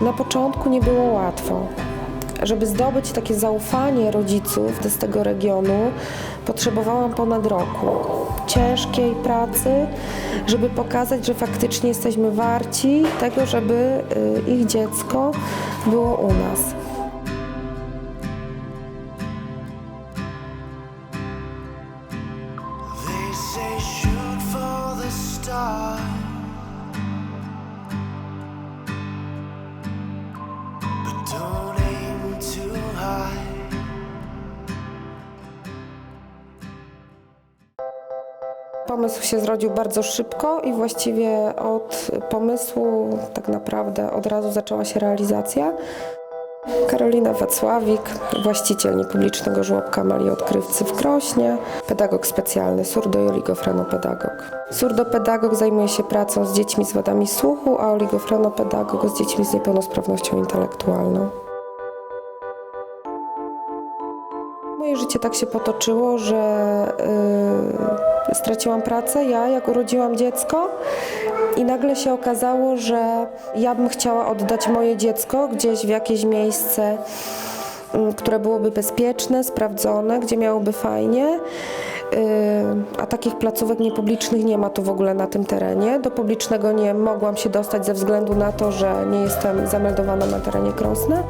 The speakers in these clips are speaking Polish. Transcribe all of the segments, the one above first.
Na początku nie było łatwo. Żeby zdobyć takie zaufanie rodziców z tego regionu, potrzebowałam ponad roku ciężkiej pracy, żeby pokazać, że faktycznie jesteśmy warci tego, żeby y, ich dziecko było u nas. Pomysł się zrodził bardzo szybko i właściwie od pomysłu tak naprawdę od razu zaczęła się realizacja. Karolina Wacławik, właściciel niepublicznego żłobka Mali Odkrywcy w Krośnie, pedagog specjalny, surdo i oligofrenopedagog. Surdopedagog zajmuje się pracą z dziećmi z wadami słuchu, a oligofrenopedagog z dziećmi z niepełnosprawnością intelektualną. Moje życie tak się potoczyło, że y, straciłam pracę ja, jak urodziłam dziecko, i nagle się okazało, że ja bym chciała oddać moje dziecko gdzieś w jakieś miejsce, y, które byłoby bezpieczne, sprawdzone, gdzie miałoby fajnie. Y, A takich placówek niepublicznych nie ma tu w ogóle na tym terenie. Do publicznego nie mogłam się dostać ze względu na to, że nie jestem zameldowana na terenie Krosna.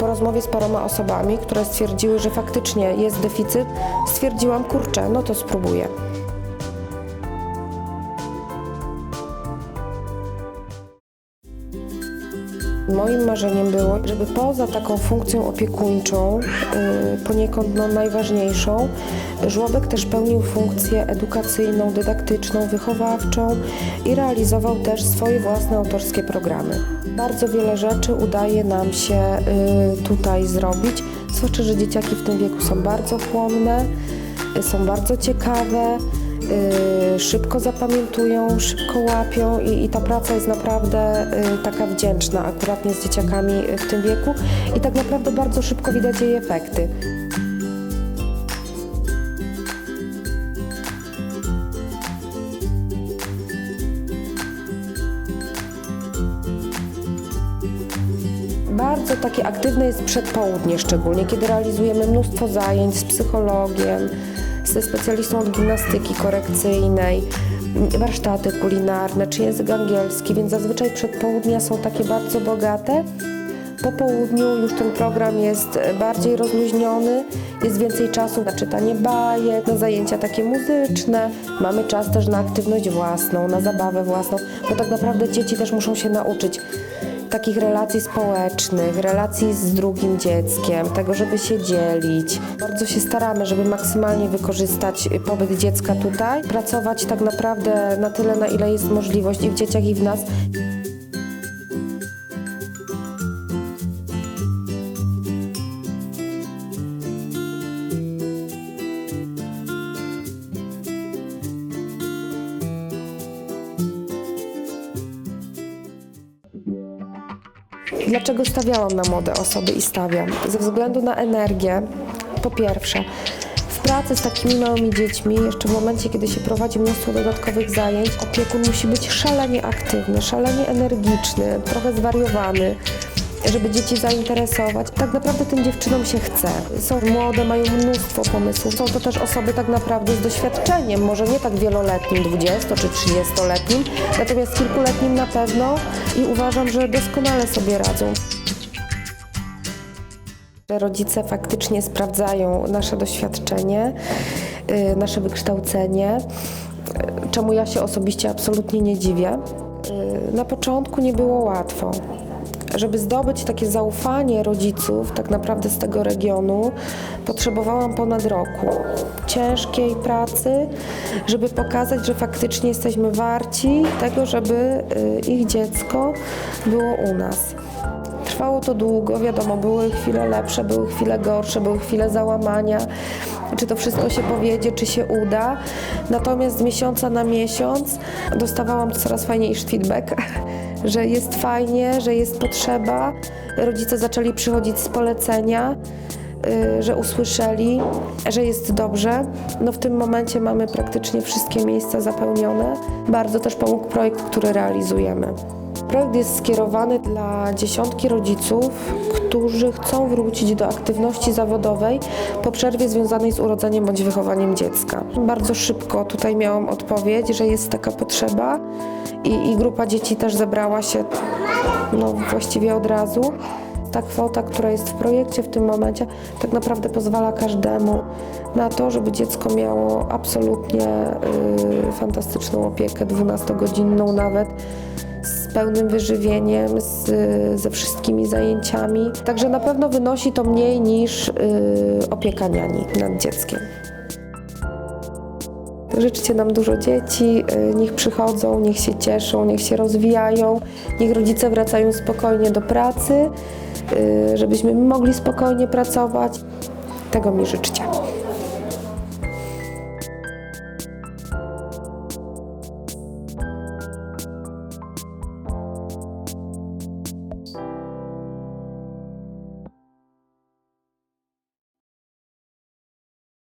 Po rozmowie z paroma osobami, które stwierdziły, że faktycznie jest deficyt, stwierdziłam, kurczę, no to spróbuję. Moim marzeniem było, żeby poza taką funkcją opiekuńczą, yy, poniekąd no, najważniejszą, żłobek też pełnił funkcję edukacyjną, dydaktyczną, wychowawczą i realizował też swoje własne autorskie programy. Bardzo wiele rzeczy udaje nam się yy, tutaj zrobić, zwłaszcza, że dzieciaki w tym wieku są bardzo chłonne, yy, są bardzo ciekawe, y, szybko zapamiętują, szybko łapią i, i ta praca jest naprawdę y, taka wdzięczna akurat nie z dzieciakami y, w tym wieku i tak naprawdę bardzo szybko widać jej efekty. Bardzo takie aktywne jest przedpołudnie szczególnie, kiedy realizujemy mnóstwo zajęć z psychologiem, ze specjalistą od gimnastyki korekcyjnej, warsztaty kulinarne czy język angielski, więc zazwyczaj przedpołudnia są takie bardzo bogate. Po południu już ten program jest bardziej rozluźniony, jest więcej czasu na czytanie bajek, na zajęcia takie muzyczne. Mamy czas też na aktywność własną, na zabawę własną, bo tak naprawdę dzieci też muszą się nauczyć takich relacji społecznych, relacji z drugim dzieckiem, tego, żeby się dzielić. Bardzo się staramy, żeby maksymalnie wykorzystać pobyt dziecka tutaj, pracować tak naprawdę na tyle, na ile jest możliwość i w dzieciach, i w nas. Dlaczego stawiałam na młode osoby i stawiam? Ze względu na energię, po pierwsze, w pracy z takimi małymi dziećmi, jeszcze w momencie, kiedy się prowadzi mnóstwo dodatkowych zajęć, opiekun musi być szalenie aktywny, szalenie energiczny, trochę zwariowany, żeby dzieci zainteresować. Tak naprawdę tym dziewczynom się chce. Są młode, mają mnóstwo pomysłów. Są to też osoby tak naprawdę z doświadczeniem, może nie tak wieloletnim, 20 czy 30-letnim, natomiast kilkuletnim na pewno i uważam, że doskonale sobie radzą. Rodzice faktycznie sprawdzają nasze doświadczenie, y, nasze wykształcenie, y, czemu ja się osobiście absolutnie nie dziwię. Y, Na początku nie było łatwo. Żeby zdobyć takie zaufanie rodziców, tak naprawdę z tego regionu, potrzebowałam ponad roku ciężkiej pracy, żeby pokazać, że faktycznie jesteśmy warci tego, żeby y, ich dziecko było u nas. Trwało to długo, wiadomo, były chwile lepsze, były chwile gorsze, były chwile załamania, czy to wszystko się powiedzie, czy się uda. Natomiast z miesiąca na miesiąc dostawałam coraz fajniejszy feedback, że jest fajnie, że jest potrzeba. Rodzice zaczęli przychodzić z polecenia. y, że usłyszeli, że jest dobrze. No w tym momencie mamy praktycznie wszystkie miejsca zapełnione. Bardzo też pomógł projekt, który realizujemy. Projekt jest skierowany dla dziesiątki rodziców, którzy chcą wrócić do aktywności zawodowej po przerwie związanej z urodzeniem bądź wychowaniem dziecka. Bardzo szybko tutaj miałam odpowiedź, że jest taka potrzeba i, i grupa dzieci też zebrała się no, właściwie od razu. Ta kwota, która jest w projekcie w tym momencie, tak naprawdę pozwala każdemu na to, żeby dziecko miało absolutnie y, fantastyczną opiekę, 12-godzinną nawet, pełnym wyżywieniem, z, ze wszystkimi zajęciami. Także na pewno wynosi to mniej niż y, opieka niani nad dzieckiem. Życzcie nam dużo dzieci, y, niech przychodzą, niech się cieszą, niech się rozwijają, niech rodzice wracają spokojnie do pracy, y, żebyśmy mogli spokojnie pracować. Tego mi życzcie.